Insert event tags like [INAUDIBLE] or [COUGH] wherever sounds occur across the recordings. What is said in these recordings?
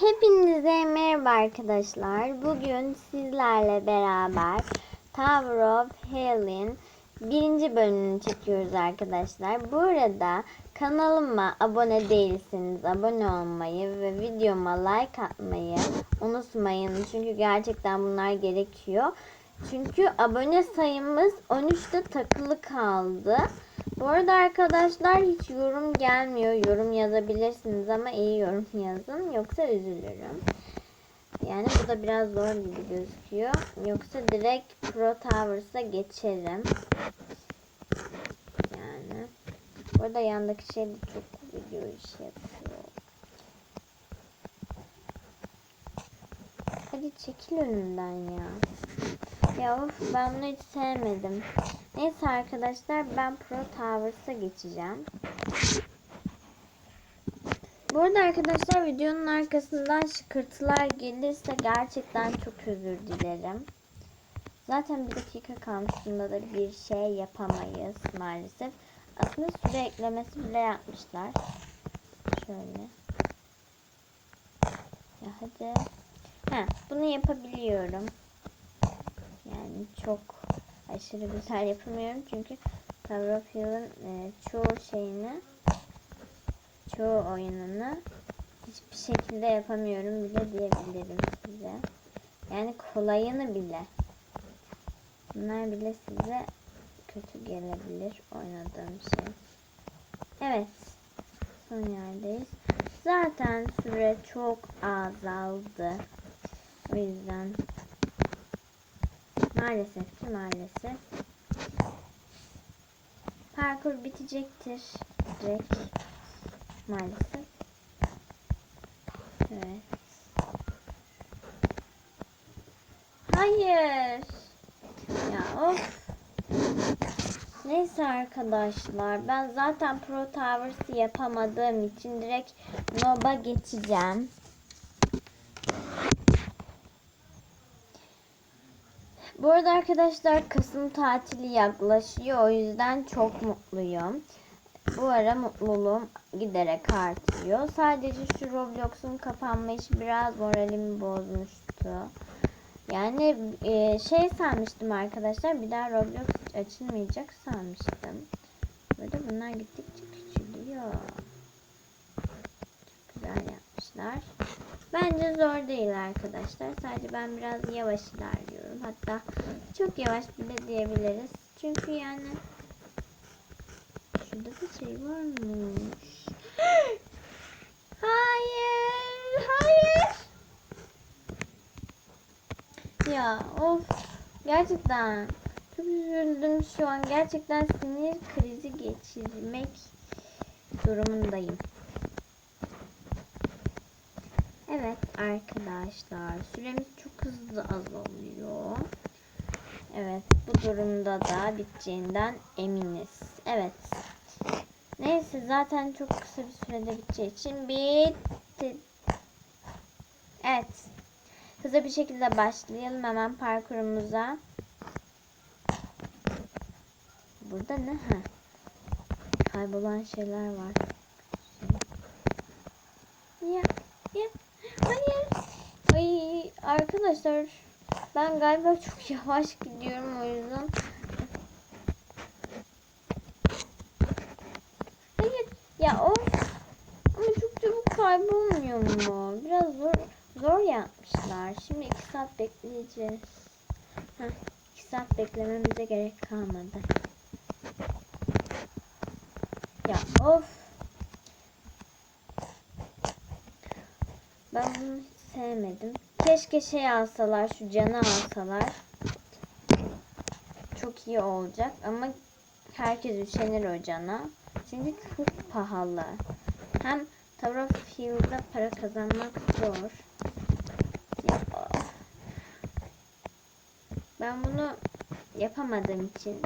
Hepinize merhaba arkadaşlar. Bugün sizlerle beraber Tower of Hell'in birinci bölümünü çekiyoruz arkadaşlar. Bu arada kanalıma abone değilseniz abone olmayı ve videoma like atmayı unutmayın. Çünkü gerçekten bunlar gerekiyor. Çünkü abone sayımız 13'te takılı kaldı. Bu arada arkadaşlar hiç yorum gelmiyor. Yorum yazabilirsiniz ama iyi yorum yazın. Yoksa üzülürüm. Yani bu da biraz zor gibi gözüküyor. Yoksa direkt Pro Towers'a geçerim. Yani. Burada yandaki şey de çok video iş yapıyor. Hadi çekil önünden ya. Ya of ben bunu hiç sevmedim. Neyse arkadaşlar ben Pro Towers'a geçeceğim. Bu arada arkadaşlar videonun arkasından şıkırtılar gelirse gerçekten çok özür dilerim. Zaten bir dakika kalmışında da bir şey yapamayız maalesef. Aslında süre eklemesi bile yapmışlar. Şöyle. Ya hadi. Ha, bunu yapabiliyorum. Yani çok aşırı güzel yapamıyorum çünkü Hell'in e, çoğu şeyini çoğu oyununu hiçbir şekilde yapamıyorum bile diyebilirim size. Yani kolayını bile. Bunlar bile size kötü gelebilir oynadığım şey. Evet. Son yerdeyiz. Zaten süre çok azaldı. O yüzden maalesef ki maalesef parkur bitecektir direkt maalesef. Evet. Hayır. Ya of. Neyse arkadaşlar ben zaten Pro Towers yapamadığım için direkt Nob'a geçeceğim. Bu arada arkadaşlar Kasım tatili yaklaşıyor o yüzden çok mutluyum. Bu ara mutluluğum giderek artıyor. Sadece şu Roblox'un kapanma işi biraz moralimi bozmuştu. Yani e, şey sanmıştım arkadaşlar. Bir daha Roblox hiç açılmayacak sanmıştım. Burada bunlar gittikçe küçülüyor. Çok güzel yapmışlar. Bence zor değil arkadaşlar. Sadece ben biraz yavaş ilerliyorum. Hatta çok yavaş bile diyebiliriz. Çünkü yani şurada bir şey varmış. [GASPS] hayır, hayır. Ya of gerçekten çok üzüldüm şu an gerçekten sinir krizi geçirmek durumundayım. Evet arkadaşlar süremiz hızlı azalıyor. Evet bu durumda da biteceğinden eminiz. Evet. Neyse zaten çok kısa bir sürede biteceği için bitti. Evet. Hızlı bir şekilde başlayalım hemen parkurumuza. Burada ne? Ha. Kaybolan şeyler var. Ya, ya. Hayır. Ay arkadaşlar ben galiba çok [LAUGHS] yavaş gidiyorum o yüzden. Hayır. Ya of. Ama çok çabuk kaybolmuyor mu? Biraz zor zor yapmışlar. Şimdi iki saat bekleyeceğiz. Heh, iki saat beklememize gerek kalmadı. Ya of. Ben bunu sevmedim. Keşke şey alsalar, şu canı alsalar. Çok iyi olacak ama herkes üşenir o cana. Çünkü çok pahalı. Hem Tower of Hill'da para kazanmak zor. Ben bunu yapamadığım için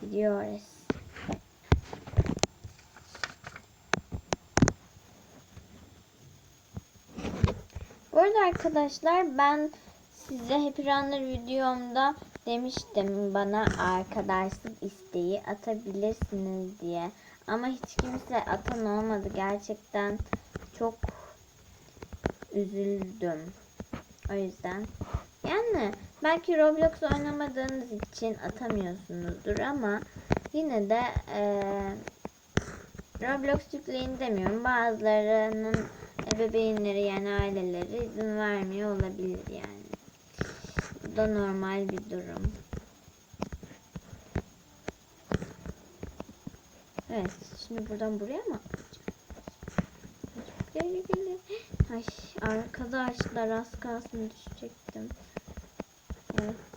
gidiyoruz. Bu arada arkadaşlar ben size Happy Runner videomda demiştim bana arkadaşlık isteği atabilirsiniz diye. Ama hiç kimse atan olmadı. Gerçekten çok üzüldüm. O yüzden. Yani belki Roblox oynamadığınız için atamıyorsunuzdur ama yine de eee Roblox yükleyin demiyorum. Bazılarının ebeveynleri yani aileleri izin vermiyor olabilir yani. Bu da normal bir durum. Evet, şimdi buradan buraya mı. Ay arkadaşlar az kalsın düşecektim. Evet.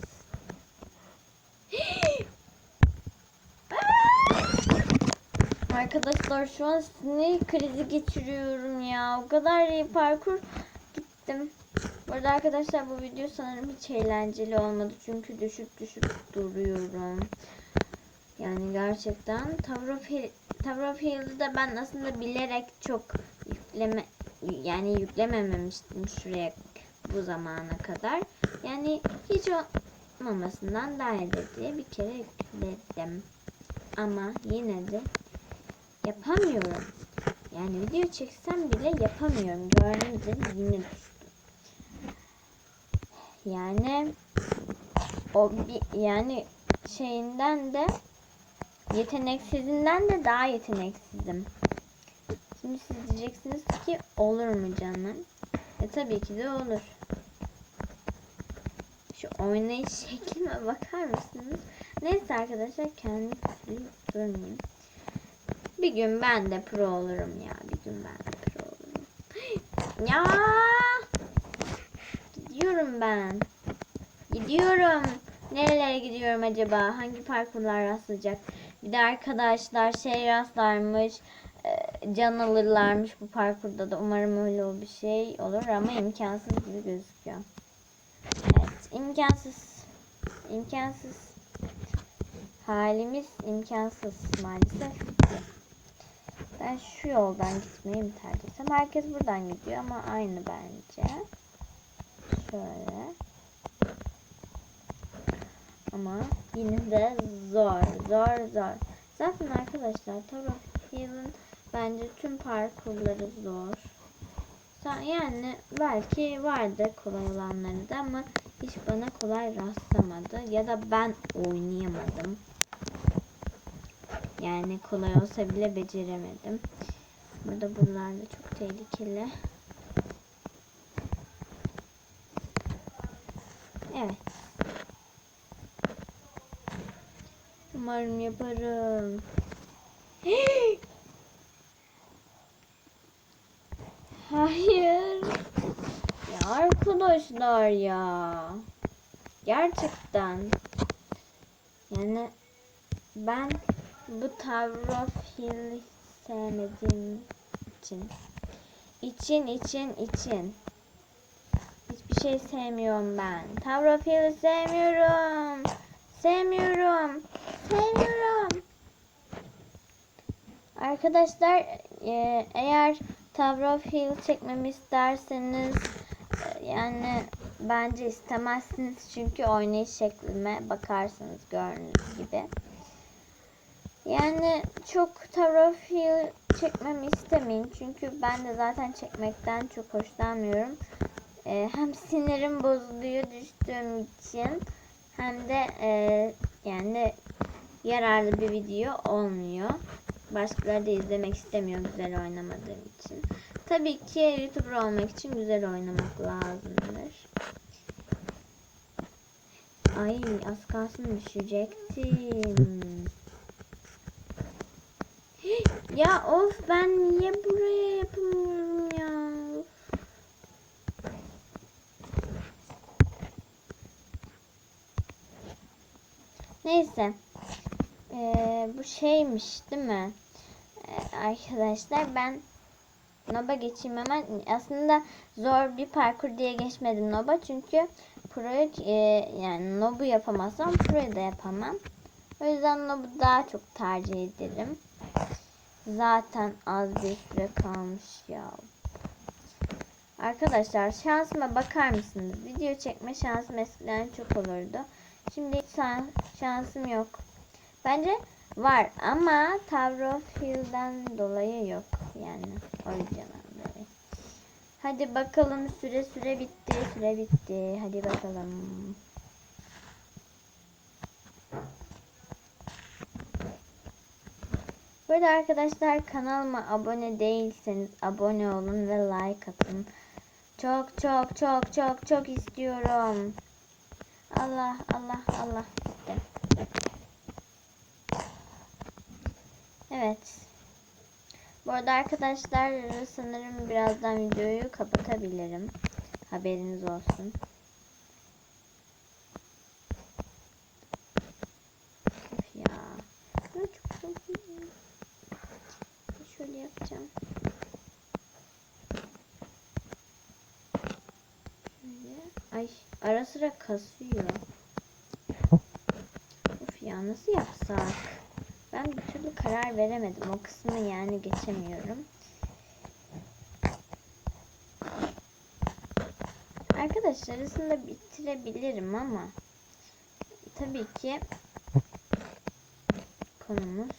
Arkadaşlar şu an sinir krizi geçiriyorum ya. O kadar iyi parkur gittim. Bu arada arkadaşlar bu video sanırım hiç eğlenceli olmadı. Çünkü düşüp düşüp duruyorum. Yani gerçekten Tower of, Hill'de de ben aslında bilerek çok yükleme yani yüklemememiştim şuraya bu zamana kadar. Yani hiç olmamasından daha diye bir kere yükledim. Ama yine de yapamıyorum. Yani video çeksem bile yapamıyorum. Gördüğünüz yine düştüm. Yani o bir yani şeyinden de yeteneksizinden de daha yeteneksizim. Şimdi siz diyeceksiniz ki olur mu canım? E tabii ki de olur. Şu oynayış [LAUGHS] şeklime bakar mısınız? Neyse arkadaşlar kendi durmayayım. Bir gün ben de pro olurum ya. Bir gün ben de pro olurum. [GASPS] ya! Gidiyorum ben. Gidiyorum. Nerelere gidiyorum acaba? Hangi parkurlar rastlayacak? Bir de arkadaşlar şey rastlarmış. e, Can alırlarmış bu parkurda da. Umarım öyle bir şey olur ama imkansız gibi gözüküyor. Evet, imkansız. İmkansız. Halimiz imkansız maalesef. Ben şu yoldan gitmeyi mi tercih etsem? Herkes buradan gidiyor ama aynı bence. Şöyle. Ama yine de zor, zor, zor. Zaten arkadaşlar Tower of Hill'in bence tüm parkurları zor. Yani belki vardı kolay olanları da ama hiç bana kolay rastlamadı. Ya da ben oynayamadım. Yani kolay olsa bile beceremedim. Burada bunlar da çok tehlikeli. Evet. Umarım yaparım. [GASPS] Hayır. Ya arkadaşlar ya. Gerçekten. Yani ben bu of Hill'i sevmediğim için. İçin için için. Hiçbir şey sevmiyorum ben. Tower of Hill'i sevmiyorum. Sevmiyorum. Sevmiyorum. Arkadaşlar e, eğer Tower of Hill çekmemi isterseniz e, yani bence istemezsiniz çünkü oynayış şeklime bakarsınız gördüğünüz gibi. Yani çok Hill çekmemi istemeyin çünkü ben de zaten çekmekten çok hoşlanmıyorum. E, hem sinirim bozuluyor düştüğüm için hem de e, yani yararlı bir video olmuyor. Başkaları da izlemek istemiyor güzel oynamadığım için. Tabii ki YouTuber olmak için güzel oynamak lazımdır. Ay az kalsın düşecektim. Ya of ben niye buraya yapamıyorum ya? Neyse. Ee, bu şeymiş değil mi? Ee, arkadaşlar ben Noba geçeyim hemen. Aslında zor bir parkur diye geçmedim Noba. Çünkü Pro'yu e, yani Nob'u yapamazsam Pro'yu da yapamam. O yüzden Nob'u daha çok tercih ederim. Zaten az bir süre kalmış ya. Arkadaşlar şansıma bakar mısınız? Video çekme şansım eskiden çok olurdu. Şimdi şansım yok. Bence var ama of Hill'den dolayı yok. Yani o yüzden dolayı. Hadi bakalım süre süre bitti. Süre bitti. Hadi bakalım. Bu arada arkadaşlar kanalıma abone değilseniz abone olun ve like atın. Çok çok çok çok çok istiyorum. Allah Allah Allah. Evet. Bu arada arkadaşlar sanırım birazdan videoyu kapatabilirim. Haberiniz olsun. Of ya. Ya çok çok iyi. Şöyle yapacağım. Şöyle. Ay ara sıra kasıyor. Of ya nasıl yapsak? Ben bir türlü karar veremedim. O kısmı yani geçemiyorum. Arkadaşlar aslında bitirebilirim ama tabii ki konumuz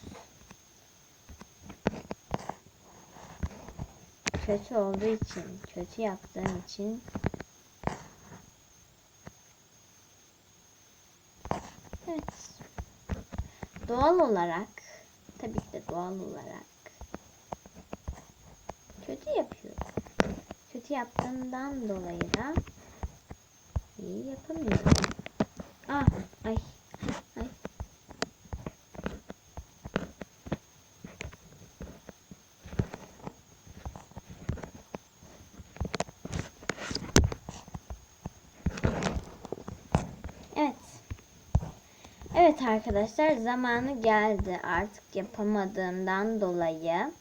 kötü olduğu için, kötü yaptığım için Evet. Doğal olarak, tabii ki de doğal olarak kötü yapıyorum. Kötü yaptığımdan dolayı da iyi yapamıyorum. Ah, ay, ay. Evet. Evet arkadaşlar zamanı geldi artık yapamadığımdan dolayı.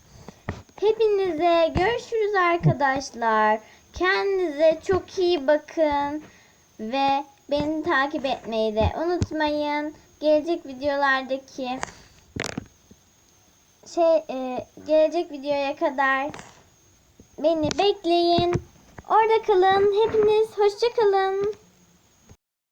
Hepinize görüşürüz arkadaşlar. Kendinize çok iyi bakın ve beni takip etmeyi de unutmayın. Gelecek videolardaki şey e, gelecek videoya kadar beni bekleyin. Orada kalın. Hepiniz hoşça kalın.